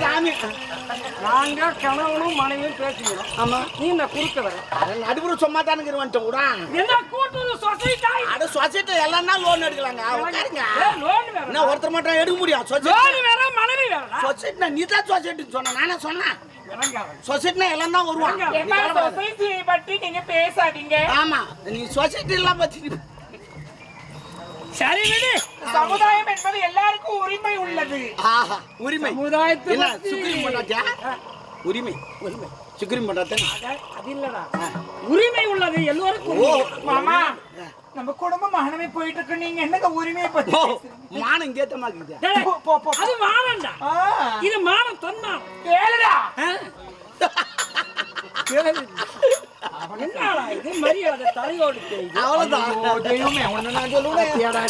சாமி நாங்க கணவனும் மனைவியும் பேசிக்கிறோம் ஆமா நீ இந்த குறுக்க வர நடுவுல சும்மா தானுங்க வந்துட்டோம் கூட என்ன கூட்டுறது சொசைட்டா அட சொசைட்டி எல்லாம் லோன் எடுக்கலாங்க உட்காருங்க என்ன ஒருத்தர் மட்டும் எடுக்க முடியாது சொசைட்டி வேற மனைவி வேற சொசைட்டினா நீ தான் சொசைட்டின்னு சொன்னேன் சொசைட்டினா எல்லாம் வருவாங்க சொசைட்டி பற்றி நீங்க பேசாதீங்க ஆமா நீ சொசைட்டி எல்லாம் பத்தி சரி விடு. சமுதாயம் என்பது எல்லாருக்கும் உரிமை உள்ளது. ஆஹா. உரிமை. சமுதாயத்தை என்ன பத்தி- சுக்ரீம் பண்ணாச்சா உரிமை உரிமை. சுக்ரீம் பண்ணாத்தே அத- அது இல்லடா. உரிமை உள்ளது எல்லோருக்கும். மாமா நம்ம குடும்பம் மகனமே போயிட்டு இருக்கு நீங்க என்னங்க உரிமையை பத்தி? மானம் கேத்தமா இருக்குது. அது மானம்டா. இது மானம் தொன்மானம். கேளுடா. இது மரியாதை தலையோடு தெரியுது. அவ்வளவுதான்.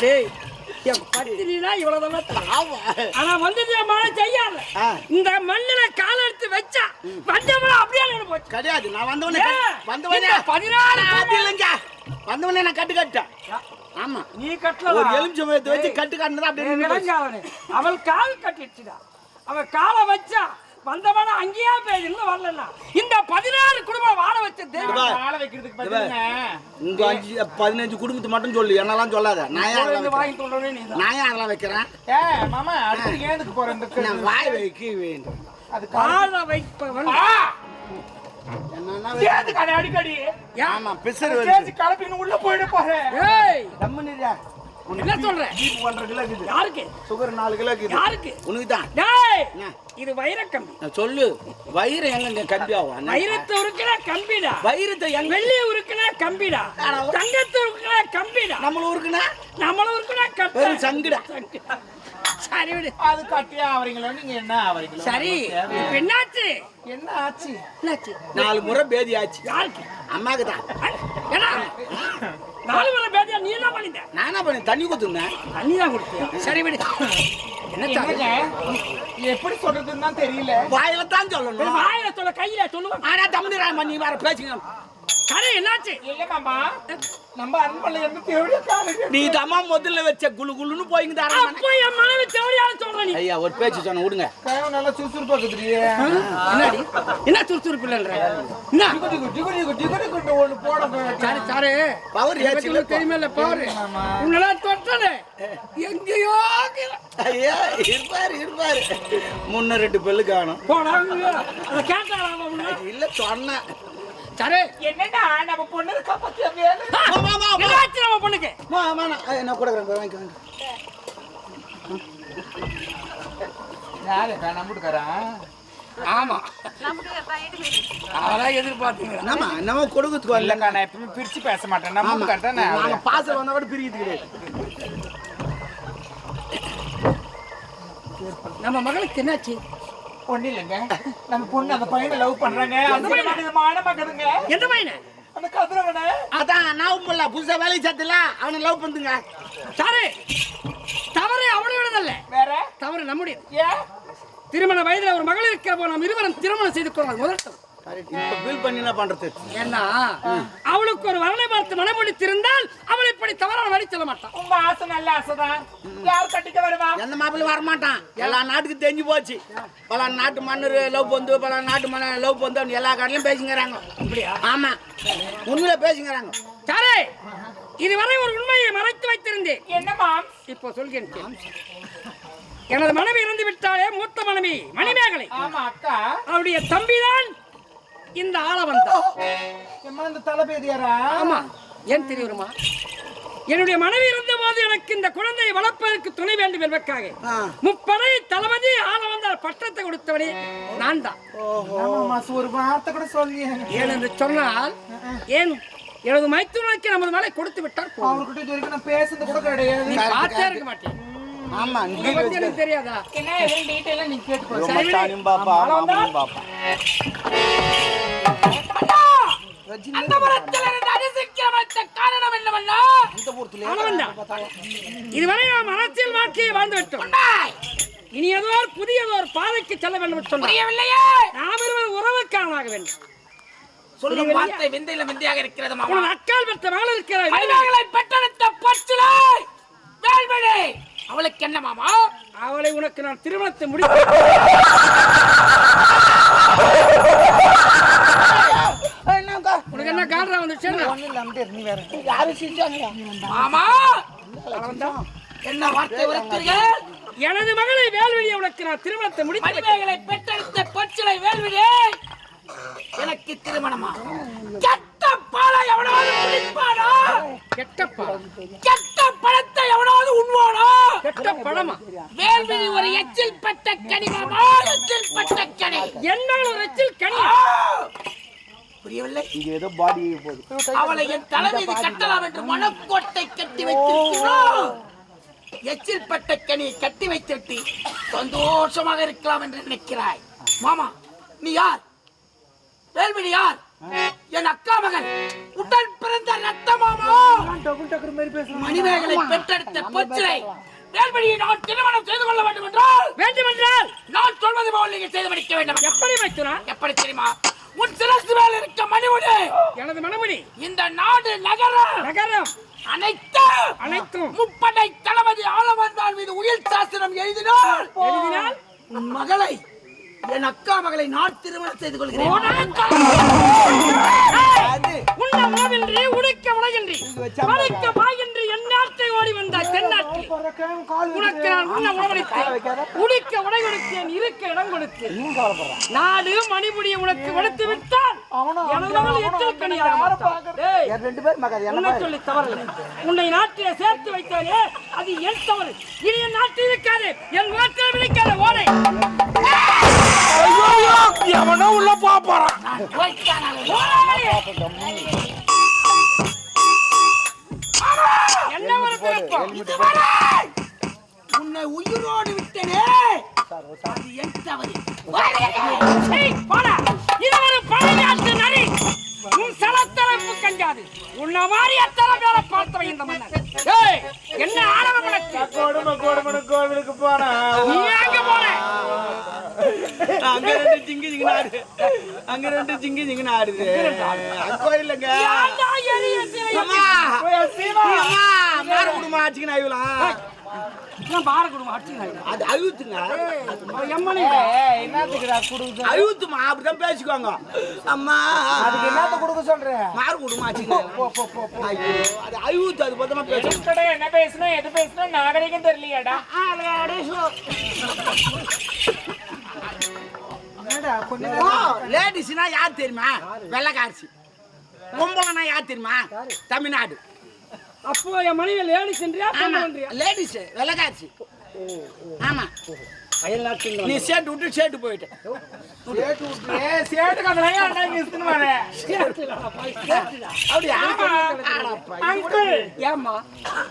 டேய். பத்திரினா இவ்வளவுதான் தெரியும். ஆனா மழை செய்யாத. இந்த மண்ணில கால எடுத்து வச்சா வந்தவள அப்படியே போச்சு. கிடையாது. நான் வந்தவனே? வந்தவனே பதினாறு இல்லைங்க. வந்தவனே நான் கட்டு கட்டேன் ஆமா. நீ கட்டல ஒரு வச்சு கட்டு கட்டினதா அப்படியே அவள் கால் கட்டிடுச்சுடா. அவ காலை வச்சா வந்தவன அங்கேயே இன்னும் வரலன்னா இந்த பதினாறு குடும்பம் வாழ வச்ச தெய்வம். வா. ஆள வைக்கிறதுக்கு உங்க அஞ்சு பதினஞ்சு குடும்பத்தை மட்டும் சொல்லு என்னெல்லாம் சொல்லாத. நான் வைக்கிறேன்? வாங்கி சொல்றேன் நீ நான் அதெல்லாம் வைக்கிறேன்? ஏ மாமா அடுத்து ஏதுக்கு போற இந்த நான் வாய் வைக்க வேண்டும். அது வாழ வைப்பவன். அடிக்கடி. ஆமா பிசர் கலப்பின்னு உள்ள போயிட போறேன். ஏய்! தம்முனியா என்ன சொல்ற? ஜீப் ஒன்றரை கிலோ இருக்குது யாருக்கு? சுகர் நாலு கிலோ இருக்குது யாருக்கு? உனக்கு தான் டேய்! என்ன? இது வைரக்கம்பி நான் சொல்லு. வயிறு எங்க கம்பி ஆகும்? வைரத்தை உருக்குனா கம்பிடா. வயிறத்தை எங்க வெள்ளி உருக்குனா கம்பிடா. தங்கத்தை உருக்குனா கம்பிடா. நம்மள ஊருக்குன்னா நம்மள உருக்குனா கம்பி சங்குடா. சரி விடு. அது கட்டியா ஆவறீங்களோ நீங்க என்ன ஆவறீங்களோ சரி என்னாச்சு? என்ன ஆச்சு? என்னாச்சு? நாலு முறை பேதி ஆச்சு. யாருக்கு? அம்மாக்கு தான் ஏடா. நாலு முறை பேதியா நீ என்ன பண்ணிட்ட? நான் என்ன பண்ணேன்? தண்ணி ஊத்துனேன் தண்ணி தான் கொடுத்தியா சரி விடு. எப்படி சொல்றதுன்னு தான் தெரியல. வாயில தான் சொல்லணும். வாயில சொல்ல கையில சொல்லுவேன் ஆனா தமிழ் நீ வேற பேசுங்க சரி என்னாச்சு? இல்ல மாமா நம்ம அன்பல இருந்து காணுங்க நீ தம்மா முதல்ல வச்ச குளு குளுன்னு போயிங்க அப்போ என் மனைவி தேவையான சொல்ற நீ. ஐயா ஒரு பேச்சு சொன்ன விடுங்க. கையம் நல்லா சுறுசுறுப்பா இருக்குதுரியே என்னடி? என்ன சுறுசுறுப்பு இல்லைன்ற? என்ன? டிகு டிகு டிகு டிகு டிகு ஒண்ணு போட சரி சரி. பவர் ஏச்சு தெரியுமா இல்ல பாரு. உன்னெல்லாம் தொட்டனே. எங்கேயோ. ஐயா இருப்பாரு இருப்பாரு. முன்ன ரெண்டு பெல்லு காணும். கேட்டாரா உன்னை? இல்ல சொன்னேன். சரி என்னடா நம்ம பொண்ணு காப்பாத்தியா வேலை? ஆமா, ஆமா, ஆமா. என்னாச்சு நம்ம பொண்ணுக்கு? மா, ஆமா, நான் நான் கொடுக்குறேன் வாங்கிக்க வாங்கிக்க. யாரு? நம்பிட்டுக்காரா ஆமா. அவதான் எதிர்பார்த்தீங்க நம்ம கொடுக்கறதுக்கு வரல. இல்லக்கா நான் எப்பவுமே பிரிச்சு பேச மாட்டேன். நம்பிட்டுக்கார தானே நாங்க பாசல் வந்தா கூட பிரிக்கிறது கிடையாது. நம்ம மகளுக்கு என்னாச்சு? ஒண்ணு இல்லைங்க நம்ம பொண்ணு அந்த பையனை லவ் பண்றாங்க. அந்த மான மகனுங்க எந்த பையனை? அந்த கதிரவனை. அதான் நான் பண்ணல புதுசா வேலைக்கு சேர்த்துல அவனை லவ் பண்ணுங்க சரி தவறு அவனுடையதல்ல வேற? தவறு நம்முடைய ஏன்? திருமண வயதுல ஒரு மகள் இருக்கிற நாம் இருவரும் திருமணம் செய்து கொள்வாங்க முதல் தவறு. இப்ப பில் பண்ணி என்ன பண்றது? ஏன்னா அவளுக்கு ஒரு வரனை பார்த்து இப்படி செல்ல மாட்டான். உங்க ஆசை நல்ல ஆசைதான். யார் கட்டிக்க வருவா? எந்த மாப்பிள்ளையும் வரமாட்டான். எல்லா நாட்டுக்கு தெரிஞ்சு போச்சு. பல நாட்டு மன்னர் லவ் பண்ணு பல நாட்டு மன்னர் லவ் பண்ணு எல்லா காட்டிலும் பேசிக்கிறாங்க அப்படியா? ஆமா. உண்மையில பேசிக்கிறாங்க சரி இதுவரை ஒரு உண்மையை மறைத்து வைத்திருந்தேன். என்னம்மா இப்போ சொல்கிறேன். எனது மனைவி இறந்து விட்டாலே மூத்த மனைவி. மணிமேகலை. ஆமா அக்கா. அவருடைய தம்பிதான் இந்த ஆள எம்மா இந்த தலைபேதியாரா ஆமா. ஏன் தெரியுமா? என்னுடைய மனைவி இருந்த போது எனக்கு இந்த குழந்தையை வளர்ப்பதற்கு துணை வேண்டும் என்பதற்காக. முப்படை தளபதி ஆள வந்த பட்டத்தை கொடுத்தவனே நான் தான். ஒரு வார்த்தை கூட சொல்லி ஏன் என்று சொன்னால் ஏன் எனது மைத்துனருக்கு நமது மேலே கொடுத்து விட்டார். அவர்கிட்ட இது வரைக்கும் நான் பேசுறது கூட கிடையாது. நீ பார்த்தே இருக்க மாட்டேன். ஆமா இதை பத்தி எனக்கு தெரியாதா? என்ன எதுவும் டீட்டெயிலா நீங்க கேட்டுக்கோ. சரி. மச்சானும் பாப்பா மாமனும் பாப்பா. அந்த மரத்தில் இருந்து அதிசயிக்க வைத்த காரணம் என்னவென்னா. இதுவரை நாம் அரசியல் வாழ்க்கையை வாழ்ந்து விட்டோம் இனி ஏதோ ஒரு புதிய ஒரு பாதைக்கு செல்ல வேண்டும் என்று சொன்னார். நாம் இருவர் உறவுக்காரனாக வேண்டும். சொல்லும் வார்த்தை விந்தையில விந்தையாக இருக்கிறது உனது அக்கால் பெற்ற மகள் இருக்கிறார் மணிமேகலை பெற்றெடுத்த பச்சிலை வேல்மணி அவளுக்கு என்ன மாமா? அவளை உனக்கு நான் திருமணத்தை முடித்து வந்துச்சு நீ வேற. யாரு செஞ்சாங்க ஆமா. என்ன வார்த்தை உரைத்தீர்கள்? எனது மகளை வேல்வெளியை உனக்கு நான் திருமணத்தை முடித்து மணிமேகலை பெற்றெடுத்த பொச்சிலை வேல்விழி எனக்கு திருமணமா? என் தலை மீது கட்டலாம் என்று மனக்கோட்டை கட்டி வைத்திருக்கிறோம் எச்சில் பட்ட கனியை கட்டி வைத்துவிட்டு சந்தோஷமாக இருக்கலாம் என்று நினைக்கிறாய். மாமா நீ யார்? வேல்விழி யார்? என் அக்கா மகன். உடன் பிறந்த ரத்த மாமா. மணிமேகலை பெற்றெடுத்த பொச்சிலை. வேல்விழியை நான் திருமணம் செய்து கொள்ள வேண்டும் என்றால் வேண்டுமென்றால் நான் சொல்வது போல் நீங்கள் செய்து முடிக்க வேண்டும். எப்படி வைத்துனா? எப்படி தெரியுமா? உன் சிரசு மேல் இருக்க மணிமுடி எனது மனமணி இந்த நாடு நகரம். நகரம். அனைத்தும். அனைத்தும். முப்படை தளபதி ஆளவந்தால் மீது உயிர் சாசனம் எழுதினால் எழுதினால்? உன் மகளை என் அக்கா மகளை நான் திருமணம் செய்து கொள்கிறேன். உண்ண உணவின்றி உடுக்க உலகின்றி படைக்க வாயின்றி என் நாட்டை ஓடி வந்த தென்னாட்டில் கால் உனக்கு நான் உண்ண உணவளித்து உடுக்க உடை கொடுத்தேன். இருக்க இடம் கொடுத்து நாடு மணிபுடியை உனக்கு கொடுத்து விட்டால் உன்னை சொல்லி தவறில்லை. உன்னை நாட்டிலே சேர்த்து வைத்தானே அது என் தவறு. இனி என் நாட்டில் இருக்காது. என் நாட்டில் விழிக்காத ஓடை எவனோ உள்ள போறான். என்ன ஒரு உன்னை உயிரோடு விட்டனே! அது என் தவறு. ஏய், போடா. இது ஒரு பழையாட்டு நரி. உன் சலத்தரப்பு கஞ்சாது உன்ன மாதிரி எத்தனை பேரை பார்த்தவன் இந்த மன்னன்? ஏய், என்ன உனக்கு? கொடுமை கோவிலுக்கு போனா நீ எங்க போன? அங்க ரெண்டு ஜிங்கி ஜிங்கி ஆடுது அங்க ரெண்டு ஜிங்கி ஜிங்கி ஆடுது அம்மா அம்மா மாற குடும்பம் ஆச்சுக்கு நான் பார குடும்பம் அடிச்சுக்கிறாங்க அது அழுத்துங்க அழுத்துமா அப்படிதான் பேசிக்கோங்க அம்மா அதுக்கு என்னத்த கொடுக்க சொல்ற மாறு குடும்பம் ஐயோ அது அழுத்து அது பத்தமா எதுக்கடா என்ன பேசணும் எது பேசணும் நாகரிகம் தெரியலையாடா ஓ லேடிஸ்னா யார் தெரியுமா? வெள்ளக்காரசி. பொம்பளைனா யார் தெரியுமா? தமிழ்நாடு. அப்போ என் மனைவி லேடி சென்றியா ஆமா. பொம்பளைன்றியா? லேடிஸ் வெள்ளக்காரசி. ஆமா. நீ சேட்டு விட்டு சேட்டு போயிட்ட சேட்டு விட்டு சேட்டுக்கு அதெல்லாம் ஏன்டா இங்க இஸ்துன்னு வரேன் அப்படியா அங்கிள் ஏம்மா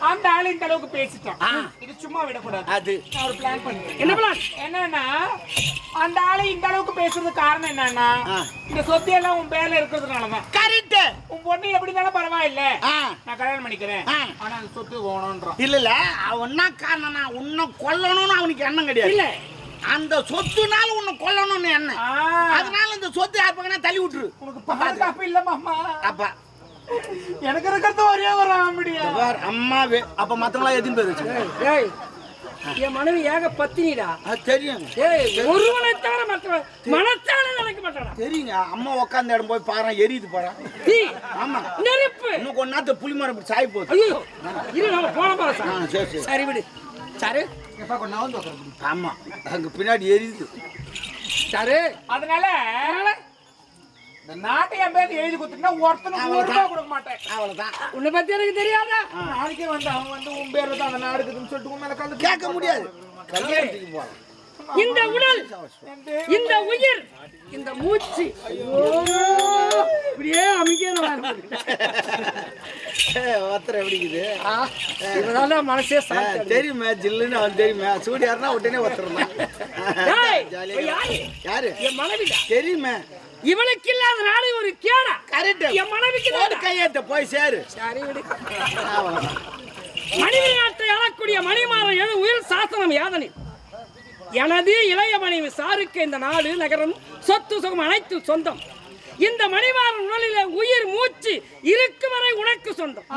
அந்த ஆளு இந்த அளவுக்கு பேசிட்டான். இது சும்மா விடக்கூடாது அது ஒரு பிளான் பண்ணிட்டேன் என்ன பிளான் என்னன்னா அந்த ஆளு இந்த அளவுக்கு பேசுறது காரணம் என்னன்னா. இந்த சொத்து எல்லாம் உன் பேர்ல இருக்கிறதுனாலதான் உன் பொண்ணு எப்படி இருந்தாலும் பரவாயில்ல நான் கல்யாணம் பண்ணிக்கிறேன். ஆ. ஆனா அந்த சொத்து வேணும்ன்றான். இல்ல இல்ல. அவன் என்ன காரணம்னா உன்னை கொல்லணும்னு அவனுக்கு எண்ணம் கிடையாது. இல்ல. அந்த சொத்துனால உன்னை கொல்லணும்னு எண்ணம். ஆ. அதனால இந்த சொத்து யார் தள்ளி விட்டுரு. உனக்கு பாதுகாப்பு இல்ல மாமா. அப்பா. எனக்கு இருக்கிறது ஒரே ஒரு ஆம்படியா பார், அம்மா வே- அப்ப மத்தவங்களா எதுவும் பேர் வச்சு ஏய் என் மனைவி ஏக பத்தினிடா அது தெரியும். ஏய் ஒருவனை தவிர நினைக்க மாட்டாடா தெரியுங்க. அம்மா உட்காந்த இடம் போய் பாரு எரியுது பாரு. ஆமா. நெருப்பு. இன்னும் கொஞ்ச நேரத்துல புளி மரம் இப்படி சாய் போகுது. ஐயோ இரு நம்ம போன பாரு சரி. சரி சரி. விடு. சரி. ஆமா. அங்க பின்னாடி எரியுது. சரி. அதனால இந்த நாட்டை என் பேருக்கு எழுதி கொடுத்துட்டா ஒருத்தனுக்கு ஒரு ரூபா கொடுக்க மாட்டேன். அவ்வளவுதான். உன்னை பத்தி எனக்கு தெரியாதா? நாளைக்கே வந்து அவன் வந்து உன் பேர்ல தான் அந்த நாடு இருக்குதுன்னு சொல்லிட்டு உன் மேல கலந்து கேட்க முடியாது. கல்யாணத்துக்கு போறோம் இந்த உடல் இந்த உயிர் இந்த மூச்சு. ஐயோ, இப்படியே இதனால மனசே. தெரியுமே ஜில்லுன்னு அவன் தெரியுமே. சூடியாருன்னா உடனே ஜாலியா யாரு? என் மனைவிடா தெரியுமே. இவனுக்கு இல்லாத நாடு ஒரு கேடா. கரெக்ட் என் மனைவிக்கு. கையெழுத்த போய் சேரு. சரி விடு. மனித நாட்டை மணிமாறன் உயிர் சாசனம் யாதனை எனது இளைய மனைவி சாருக்கு இந்த நாடு நகரம் சொத்து சுகம் அனைத்தும் சொந்தம். இந்த மணிமாறன் உடலில உயிர் மூச்சு இருக்கும் வரை உனக்கு சொந்தம்.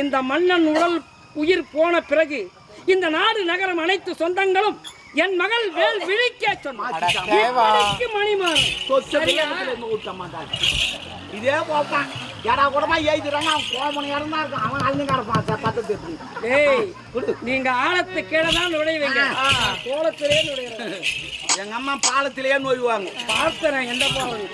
இந்த மன்னன் உடல் உயிர் போன பிறகு இந்த நாடு நகரம் அனைத்து சொந்தங்களும் என் மகள் வேல் விழிக்க. இப்படிக்கு மணிமாறன். இதே போட்டான் யாரா கூடமா எழுதுறாங்க அவன் கோமணி இடம் தான் இருக்கான் அவன் அழிஞ்சு கிடப்பான் பத்தத்து எப்படி ஏய் நீங்க ஆழத்து கீழே தான் நுழைவீங்க. கோலத்திலே நுழையிற எங்க அம்மா பாலத்திலேயே நோய்வாங்க. பார்த்தேன் எந்த பாவம்?